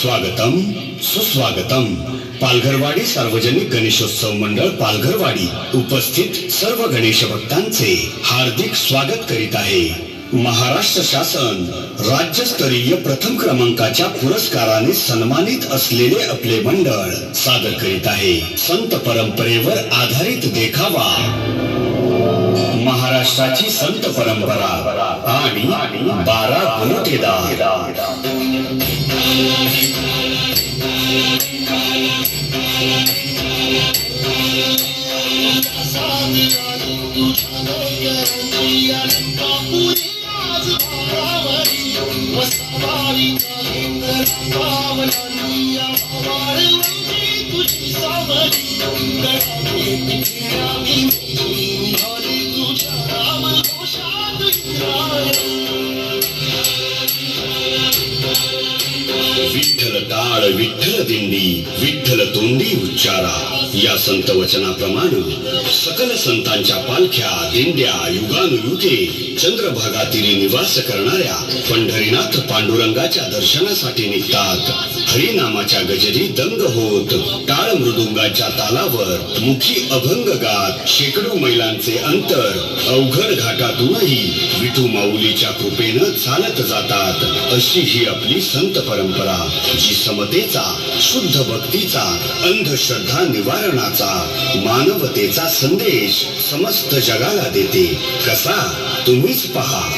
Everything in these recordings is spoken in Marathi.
स्वागतम सुस्वागतम। पालघरवाडी सार्वजनिक गणेशोत्सव मंडळ पालघरवाडी उपस्थित सर्व गणेश भक्तांचे हार्दिक स्वागत करीत आहे. महाराष्ट्र शासन राज्यस्तरीय प्रथम क्रमांकाच्या पुरस्काराने सन्मानित असलेले आपले मंडळ सादर करीत आहे. संत परंपरेवर आधारित देखावा. महाराष्ट्राची संत परंपरा आणि बारा गुरुतेदार विठ्ठल टाळ विठ्ठल दिंडी विठ्ठल तोंडी उच्चारा. या संत वचनाप्रमाणे सकल संतांच्या पालख्या दिंड्या युगानुयुगे चंद्रभागातील निवास करणाऱ्या पंढरीनाथ पांडुरंगाच्या दर्शनासाठी निघतात. हरिनामाच्या गजरी दंग होत टाळ मृदुंगाच्या तालावर मुखी अभंग गात शेकडो मैलांचे अंतर अवघड घाटातूनही विठू माऊलीच्या कृपेनं चालत जातात अशी ही आपली संत परंपरा. जी समतेचा शुद्ध भक्तीचा अंधश्रद्धा निवारणाचा मानवतेचा संदेश समस्त जगाला देते. कसा? तुम्हीच पहा.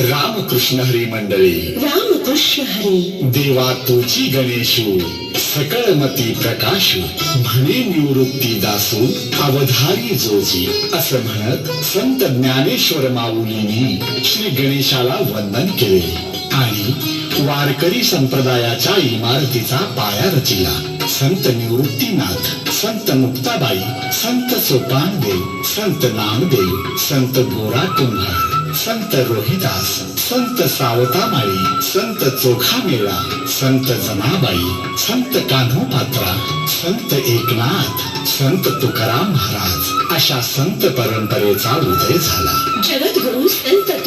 रामकृष्ण हरी मंडळी. रामकृष्ण हरी. देवा तुझी गणेशू सकळ मती प्रकाशू म्हणे निवृत्ती दासू अवधारी जोजी. असं म्हणत संत ज्ञानेश्वर माऊलींनी श्री गणेशाला वंदन केले. आणि वारकरी संप्रदायाच्या इमारतीचा पाया रचिला. संत निवृत्तीनाथ संत मुक्ताबाई संत सोपानदेव संत नामदेव संत गोरा कुंभार संत रोहिदास संत सावतामाळी संत चोखामेळा संत जनाबाई संत कान्होपात्रा संत एकनाथ संत तुकाराम महाराज अशा संत परंपरेचा उदय झाला. जगद्गुरु संत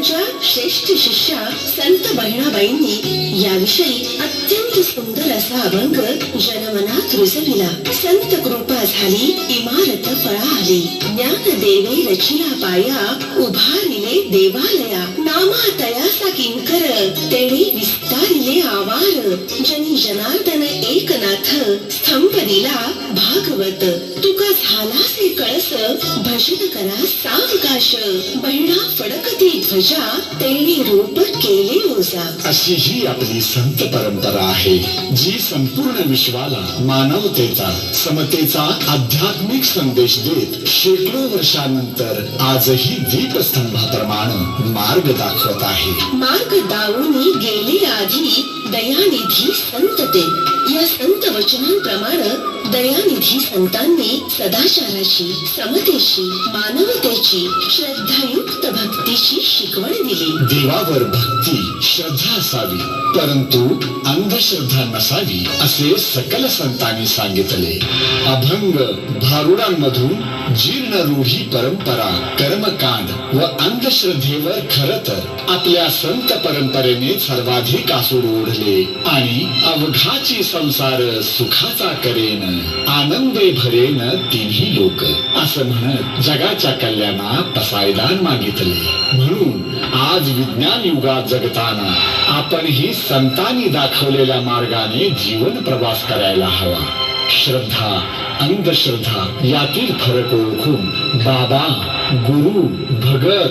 त्यांच्या श्रेष्ठ शिष्या संत बहिणाबाईंनी याविषयी अत्यंत सुंदर असा अभंग जनमनात रुजविला. संत कृपा झाली इमारत फळा आली ज्ञान देवे रचिला पाया उभारिले देवालया नामा तयासा किंकर तेणे विस्तारिले आवार. जनी जनार्दन एकनाथ स्तंभ दिला भागवत. तू झालासे कळस भजन करा सावकाश बहिणा फडकती ध्वजा तेणे रूप केले ओजा अशी ही आपली संत परंपरा आहे जी संपूर्ण विश्वाला मानवतेचा समतेचा आध्यात्मिक संदेश देत शेकडो वर्षानंतर आजही दीपस्तंभाप्रमाणे मार्ग दाखवत आहे. मार्ग दावूनी गेले आधी दयानिधी संत ते. या संत वचनांप्रमाणे दयानिधी संतांनी सदाचाराची समतेची मानवतेची श्रद्धायुक्त भक्तीची शिकवण दिली. देवावर भक्ती श्रद्धा असावी परंतु अंधश्रद्धा नसावी असे सकल संतांनी सांगितले. अभंग भारुडांमधून जीर्ण रूढी परंपरा कर्मकांड व अंधश्रद्धेवर खर तर आपल्या संत परंपरेने सर्वाधिक आसूड ओढले आणि अवघाची संसार सुखाचा करेन आनंदे भरेन तिन्ही लोक. असं म्हणत जगाच्या कल्याणा पसायदान मागितले. म्हणून आज विज्ञान युगात जगताना आपण ही संतांनी दाखवलेल्या मार्गाने जीवन प्रवास करायला हवा. श्रद्धा अंधश्रद्धा यातील फरक ओळखून बाबा गुरु भगत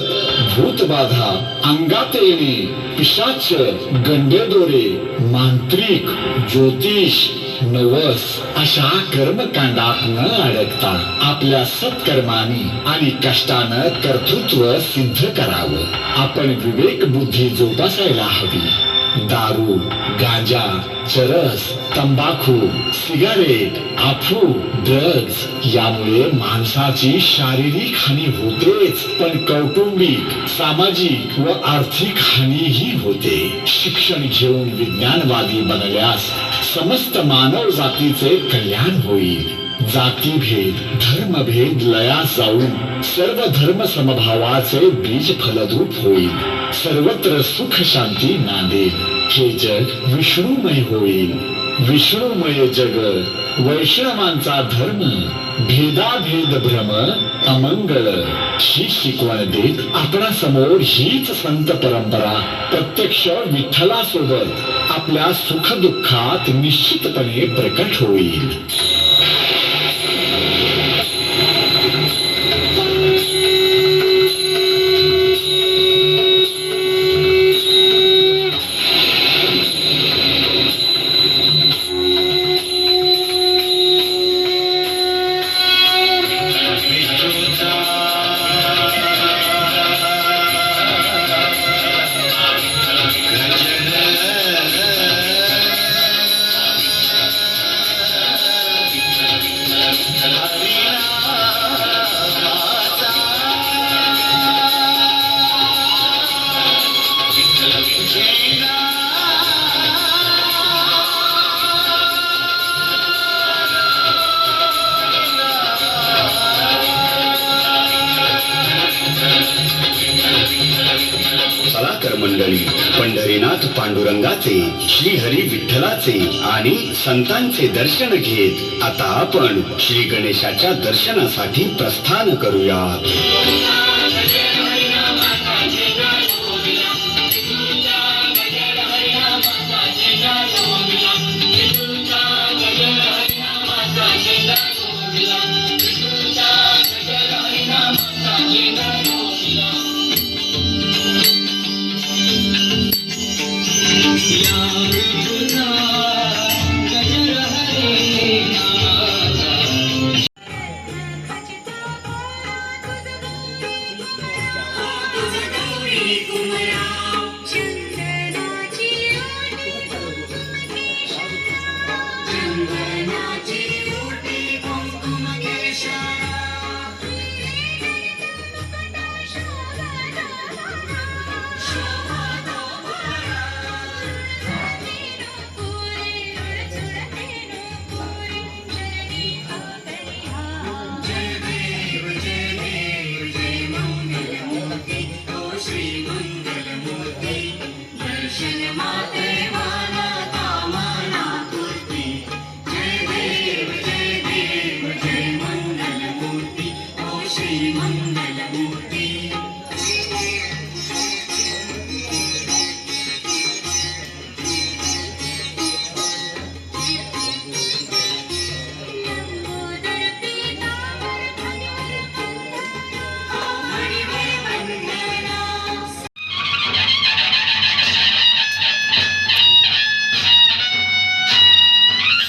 भूतबाधा अंगात येणे पिशाच गंडेदोरे मांत्रिक ज्योतिष नवस अशा कर्मकांडात न अडकता आपल्या सत्कर्मानी आणि कष्टानं कर्तृत्व सिद्ध करावं. आपण विवेक बुद्धी जोपासायला हवी. दारू गांजा चरस तंबाखू सिगारेट अफू ड्रग्ज यामुळे माणसाची शारीरिक हानी होतेच पण कौटुंबिक सामाजिक व आर्थिक हानीही होते. शिक्षण घेऊन विज्ञानवादी बनल्यास समस्त मानव जातीचे कल्याण होईल. जातीभेद धर्मभेद लया जाऊन सर्व धर्म समभावाचे बीज फलरूप होईल. सर्वत्र सुख शांती नांदेल. हे जग विष्णुमय होईल. विष्णुमय जग वैष्णवांचा धर्म भेदाभेद भ्रम अमंगळ. ही शिकवण देत आपणा समोर हीच संत परंपरा प्रत्यक्ष विठ्ठलासोबत आपल्या सुख दुःखात निश्चितपणे प्रकट होईल. साईनाथ पांडुरंगाचे श्रीहरी विठ्ठलाचे आणि संतांचे दर्शन घेत आता आपण श्री गणेशाच्या दर्शनासाठी प्रस्थान करूयात.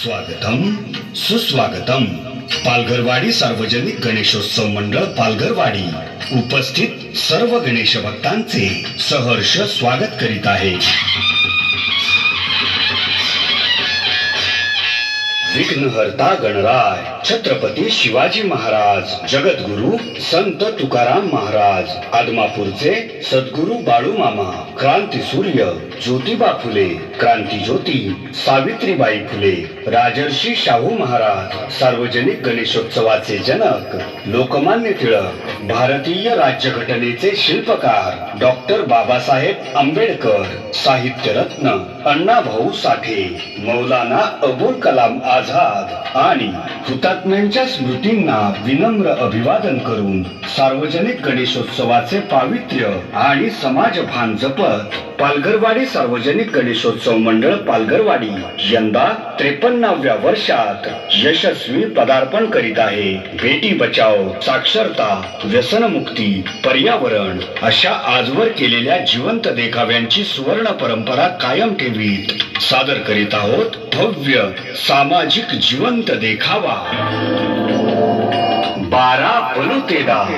स्वागतम सुस्वागतम। पालघरवाडी सार्वजनिक गणेशोत्सव मंडळ पालघरवाडी। उपस्थित सर्व गणेश भक्तांचे सहर्ष स्वागत करीत आहे। विघ्नहर्ता गणराय। छत्रपती शिवाजी महाराज जगद्गुरु संत तुकाराम महाराज आदमापूरचे सद्गुरु बाळूमामा क्रांती सूर्य ज्योतिबा फुले क्रांती ज्योती सावित्रीबाई फुले राजर्षी शाहू महाराज सार्वजनिक गणेशोत्सवाचे जनक लोकमान्य टिळक भारतीय राज्यघटनेचे शिल्पकार डॉक्टर बाबासाहेब आंबेडकर साहित्यरत्न अण्णाभाऊ साठे मौलाना अबुल कलाम आझाद आणि हुता हुतात्म्यांच्या स्मृतींना विनम्र अभिवादन करून सार्वजनिक गणेशोत्सवाचे पावित्र्य आणि समाजभान जपत पालघरवाडी सार्वजनिक गणेशोत्सव मंडळ पालघरवाडी यंदा त्रेपन्नाव्या वर्षात यशस्वी पदार्पण करीत आहे. बेटी बचाव साक्षरता व्यसनमुक्ती पर्यावरण अशा आजवर केलेल्या जिवंत देखाव्यांची सुवर्ण परंपरा कायम ठेवीत सादर करीत आहोत भव्य सामाजिक जिवंत देखावा. बारा पलुतेदा.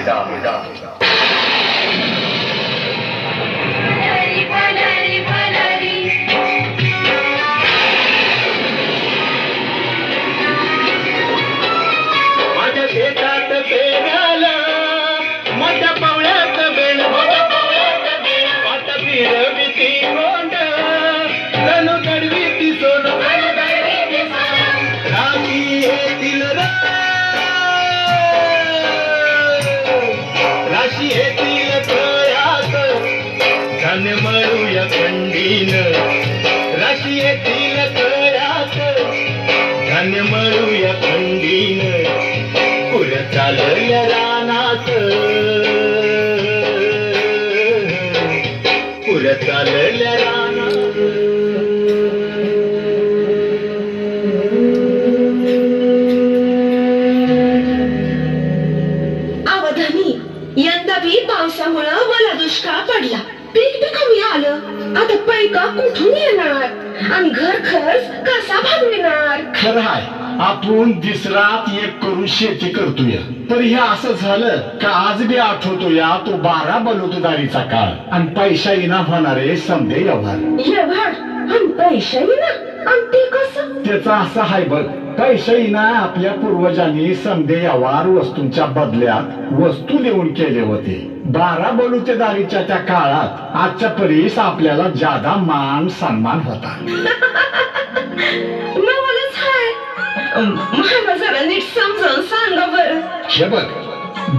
धान्य मळूया खंडीन. पुर चालूया रानात. पुर चालल्या रानात. अवधानी यंदा बी पावसामुळं मला दुष्काळ पडला. पीक बी कमी आलं. आता पैका कुठून येणार? आणि घर खर्च कसा भागविणार? खरं आहे आपण दिसरात एक करून शेती करतोय तर हे असं झालं का आज बी आठवतो या तो बारा बलुतदारीचा काळ. आणि पैसा होणारे समजे व्यवहार. व्यवहार? आणि पैसे ना आणि ते कसं? त्याचा असा हाय बघ. पैसा इना आपल्या पूर्वजांनी समजे व्यवहार वस्तूंच्या बदल्यात वस्तू देऊन केले होते. बारा बलुतेदारीच्या त्या काळात आजच्या परीस आपल्याला जादा मान सन्मान होता. नवलच हाय अं, मला जरा नीट समजावून सांगा बरं. हे बघ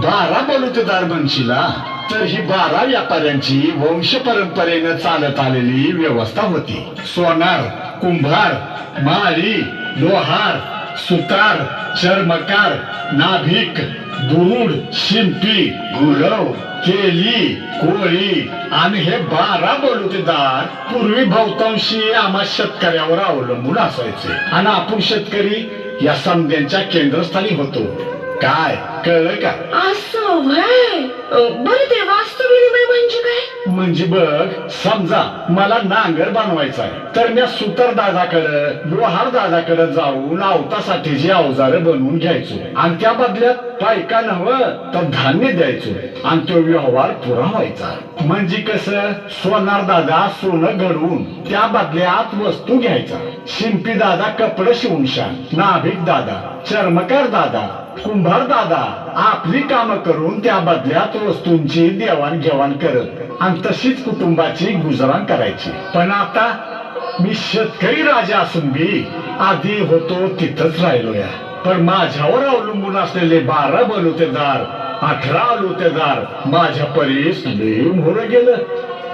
बारा बलुतेदार बनशीला तर ही बारा व्यापाऱ्यांची वंश परंपरेनं चालत आलेली व्यवस्था होती. सोनार कुंभार माळी लोहार सुतार चर्मकार नाभिक बुरुड शिंपी गुरव केली कोळी आणि हे बारा बलुतेदार पूर्वी बहुतांशी आम्हा शेतकऱ्यावर अवलंबून असायचे. आणि आपण शेतकरी या समद्यांच्या केंद्रस्थानी होतो. काय? कळलं का? असं व्हय अं, बरं ते वास्तू विनिमय म्हणजे काय? म्हणजे बघ समजा मला नांगर बनवायचा आहे तर मी सुतार दादाकडे लोहार दादाकडे जाऊन आवतासाठीची अवजारं बनवून घ्यायचो. आणि त्या बदल्यात पायका नव तर धान्य द्यायचो. आणि तो व्यवहार पुरा व्हायचा. म्हणजे कसं सोनार दादा सोनं घडवून त्या बदल्यात वस्तू घ्यायचा. शिंपी दादा कपडे शिवून शान. नाभिक दादा चर्मकार दादा कुंभार दादा आपली कामं करून त्या बदल्यात वस्तूंची देवाणघेवाण करत आणि तशीच कुटुंबाची गुजराण करायची. पण आता मी शेतकरी राजा असून बी आधी होतो तिथंच राहिलो या पण माझ्यावर अवलंबून असलेले बारा बलुतेदार अठरा बलुतेदार माझ्या परीस लई मोर गेलं.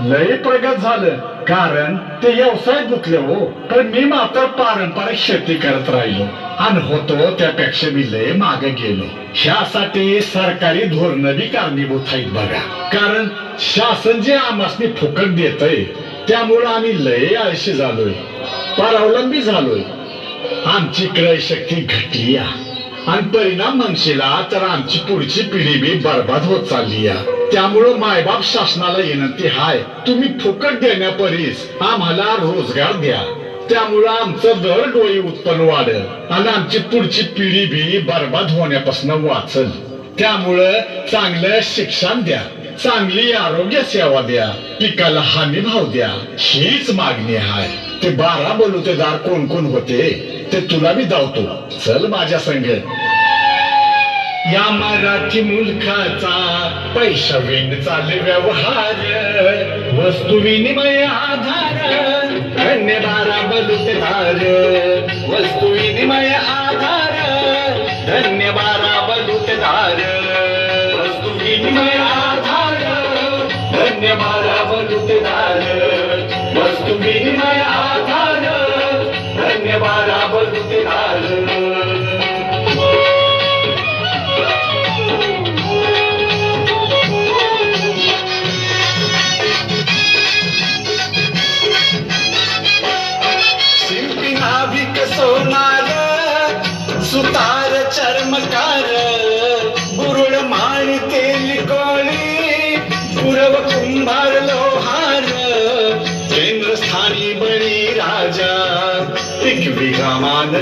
लय प्रगत झालं. कारण ते व्यवसाय गुतले हो. पण मी मात्र पारंपरिक शेती करत राहिलो. आणि होतो त्यापेक्षा मी लय मागे गेलो. ह्यासाठी सरकारी धोरण बी कारणीभूत आहेत बघा. कारण शासन जे आमासनी फुकट देतय त्यामुळं आम्ही लय आळशी झालोय. परावलंबी झालोय. आमची क्रय शक्ती घटली आणि परिणाम म्हणशीला तर आमची पुढची पिढी बी बर्बाद होत चालली या. त्यामुळं मायबाप शासनाला विनंती हाय. तुम्ही फुकट देण्यापरीस आम्हाला रोजगार द्या. त्यामुळं आमचं दर डोळी उत्पन्न वाढल. आणि आमची पुढची पिढी बी बर्बाद होण्यापासून वाचल. त्यामुळं चांगलं शिक्षण द्या. चांगली आरोग्य सेवा द्या. पिकाला हमी भाव द्या. हीच मागणी आहे ते बारा बलुतेदार कोण कोण होते ते तुला मी धावतो चल माझ्या संग. या मराठी मुलखाचा पैसा विण चाल व्यवहार वस्तू विनिमय आधार धन्य बारा बलुतेदार वस्तू विनिमय आधार धन्य बारा बलुतेदार वस्तू विनिमय आधार धन्य बारा बलुतेदार वस्तू विनिमय आधार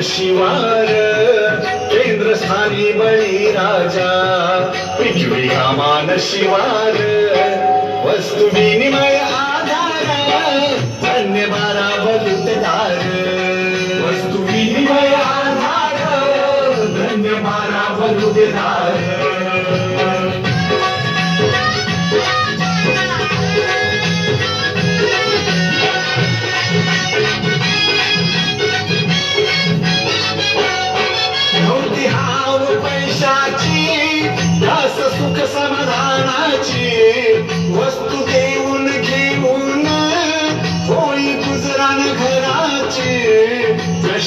शिवार केंद्रस्थानी बळी राजा. पीक विगामान शिवार वस्तू विनिमय आधार धन्य बारा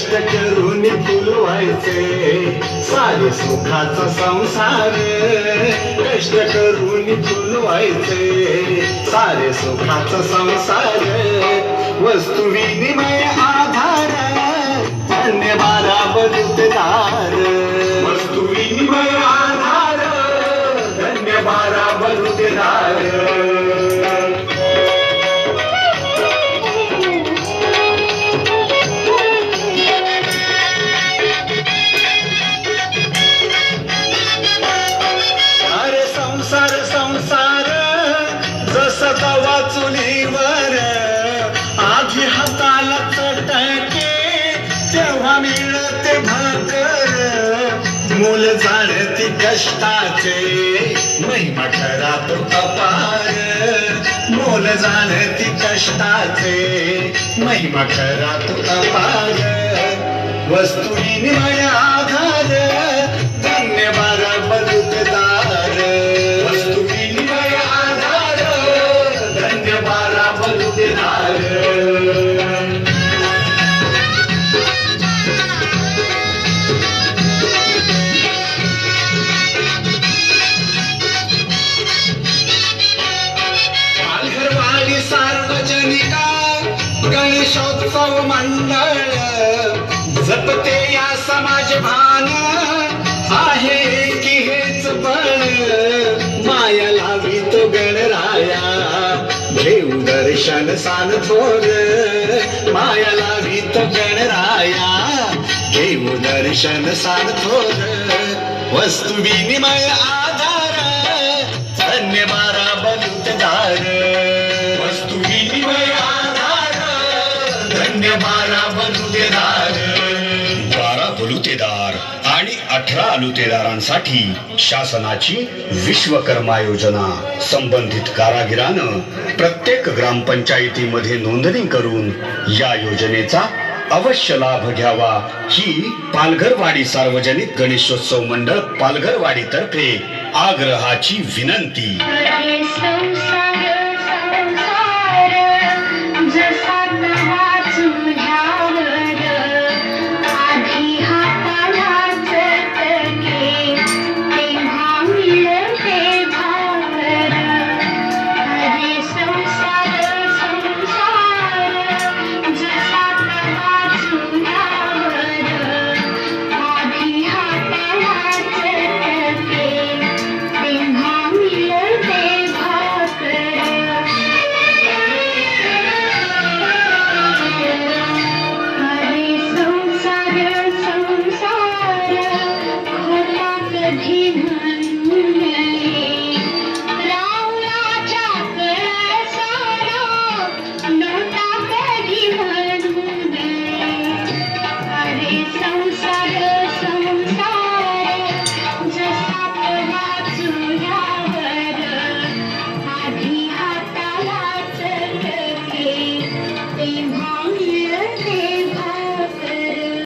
कष्ट करून फुलवायचे. सारे सुखाचा संसार कष्ट करून फुलवायचे. सारे सुखाचा संसार वस्तू विनिमय आधार धन्य बारा बलुतदार वस्तू विनिमय आधार धन्य बारा बलुतदार कष्टाचे महिमा खरा तो अपार. मोल जाणती कष्टाचे महिमा खरा तो अपार. वस्तू विनिमय आधार. धन्य बारा बलुतदार वस्तू विनिमय आधार. धन्य बारा बलुतदार घेऊ दर्शन सान थोर माया लावी गणराया. घेऊ दर्शन साल थोर वस्तू विनिमय आधार. धन्य मारा बलुतदार अठरा लुटेदारांसाठी शासनाची विश्वकर्मा योजना संबंधित कारागिरानं प्रत्येक ग्रामपंचायतीमध्ये नोंदणी करून या योजनेचा अवश्य लाभ घ्यावा. ही पालघरवाडी सार्वजनिक गणेशोत्सव मंडळ पालघरवाडी तर्फे आग्रहाची विनंती.